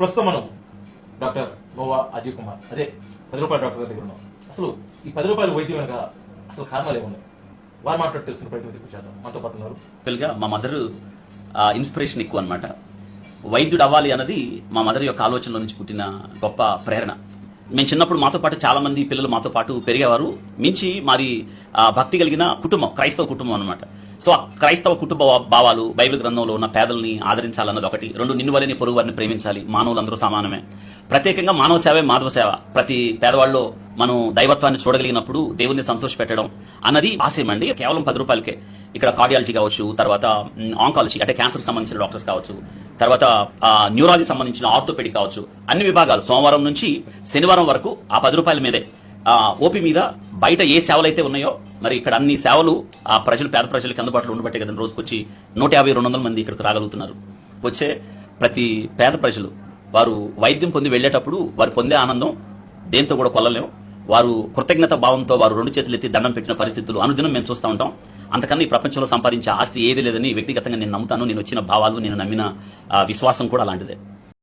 ప్రస్తుతం మనం doctor Noah Ajay Kumar. అదే పది రూపాయల డాక్టర్ దగ్గర ఉన్నాం. అసలు ఈ పది రూపాయల వైద్యం వెనక అసలు కారణాలు ఏమున్నాయి? వారు మాట్లాడి తెలుసుకున్న ప్రయత్నం చేద్దాం. మనతో పాటు ఉన్నారు. మా మదర్ ఇన్స్పిరేషన్ ఎక్కువ అనమాట వైద్యుడు అవ్వాలి అన్నది మా మదర్ యొక్క ఆలోచనలో నుంచి పుట్టిన గొప్ప ప్రేరణ. మేము చిన్నప్పుడు మాతో పాటు చాలా మంది పిల్లలు మాతో పాటు పెరిగేవారు. మించి మాది భక్తి కలిగిన కుటుంబం క్రైస్తవ కుటుంబం అనమాట సో క్రైస్తవ కుటుంబ భావాలు బైబిల్ గ్రంథంలో ఉన్న పేదల్ని ఆదరించాలన్నది ఒకటి. రెండు నిన్ను వలని పొరుగు వారిని ప్రేమించాలి. మానవులందరూ సమానమే. ప్రత్యేకంగా మానవ సేవే మాధవ సేవ. ప్రతి పేదవాళ్ళలో మనం దైవత్వాన్ని చూడగలిగినప్పుడు దేవుణ్ణి సంతోష పెట్టడం అన్నది ఆశయమండి కేవలం పది రూపాయలకే. ఇక్కడ కార్డియాలజీ కావచ్చు తర్వాత ఆంకాలజీ అంటే క్యాన్సర్ సంబంధించిన డాక్టర్స్ కావచ్చు తర్వాత న్యూరాలజీ సంబంధించిన ఆర్థోపెడిక్ కావచ్చు అన్ని విభాగాలు. సోమవారం నుంచి శనివారం వరకు ఆ పది రూపాయల మీదే. ఓపీ మీద బయట ఏ సేవలు అయితే ఉన్నాయో మరి ఇక్కడ అన్ని సేవలు ఆ ప్రజలు పేద ప్రజలకు అందుబాటులో ఉండబట్టే కదా రోజుకొచ్చి నూట యాభై రెండు వందల మంది ఇక్కడికి రాగలుగుతున్నారు. వచ్చే ప్రతి పేద ప్రజలు వారు వైద్యం పొంది వెళ్ళేటప్పుడు వారు పొందే ఆనందం దేంతో కూడా కొల్లలేం. వారు కృతజ్ఞత భావంతో వారు రెండు చేతులు ఎత్తి దండం పెట్టిన పరిస్థితులు అనుదినం మేము చూస్తూ ఉంటాం. అంతకన్నా ఈ ప్రపంచంలో సంపాదించే ఆస్తి ఏది లేదని వ్యక్తిగతంగా నేను నమ్ముతాను. నేను వచ్చిన భావాలు నేను నమ్మిన విశ్వాసం కూడా అలాంటిదే.